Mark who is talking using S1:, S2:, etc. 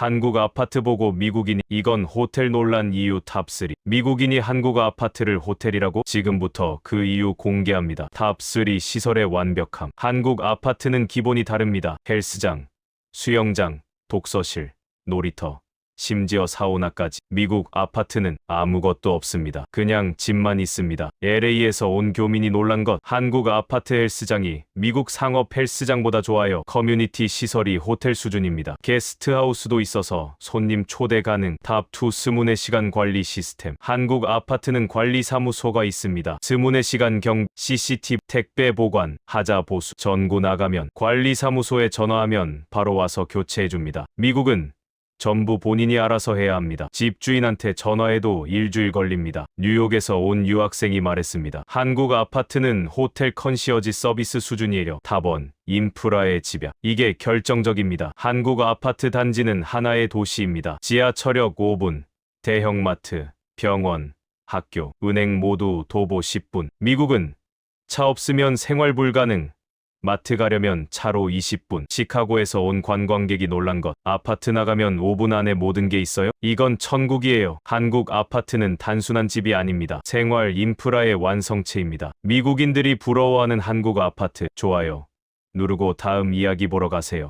S1: 한국 아파트 보고 미국인이 이건 호텔 논란 이유 탑3. 미국인이 한국 아파트를 호텔이라고 지금부터 그 이유 공개합니다. 탑3 시설의 완벽함. 한국 아파트는 기본이 다릅니다. 헬스장, 수영장, 독서실, 놀이터, 심지어 사우나까지. 미국 아파트는 아무것도 없습니다. 그냥 집만 있습니다. LA에서 온 교민이 놀란 것. 한국 아파트 헬스장이 미국 상업 헬스장보다 좋아요. 커뮤니티 시설이 호텔 수준입니다. 게스트하우스도 있어서 손님 초대 가능. 탑2 스문의 시간 관리 시스템. 한국 아파트는 관리 사무소가 있습니다. 스문의 시간 경, CCTV, 택배 보관, 하자 보수, 전구 나가면 관리 사무소에 전화하면 바로 와서 교체해 줍니다. 미국은 전부 본인이 알아서 해야 합니다. 집주인한테 전화해도 일주일 걸립니다. 뉴욕에서 온 유학생이 말했습니다. 한국 아파트는 호텔 컨시어지 서비스 수준이에요. 탑원, 인프라의 집약. 이게 결정적입니다. 한국 아파트 단지는 하나의 도시입니다. 지하철역 5분, 대형마트, 병원, 학교, 은행 모두 도보 10분. 미국은 차 없으면 생활 불가능. 마트 가려면 차로 20분. 시카고에서 온 관광객이 놀란 것. 아파트 나가면 5분 안에 모든 게 있어요? 이건 천국이에요. 한국 아파트는 단순한 집이 아닙니다. 생활 인프라의 완성체입니다. 미국인들이 부러워하는 한국 아파트. 좋아요. 누르고 다음 이야기 보러 가세요.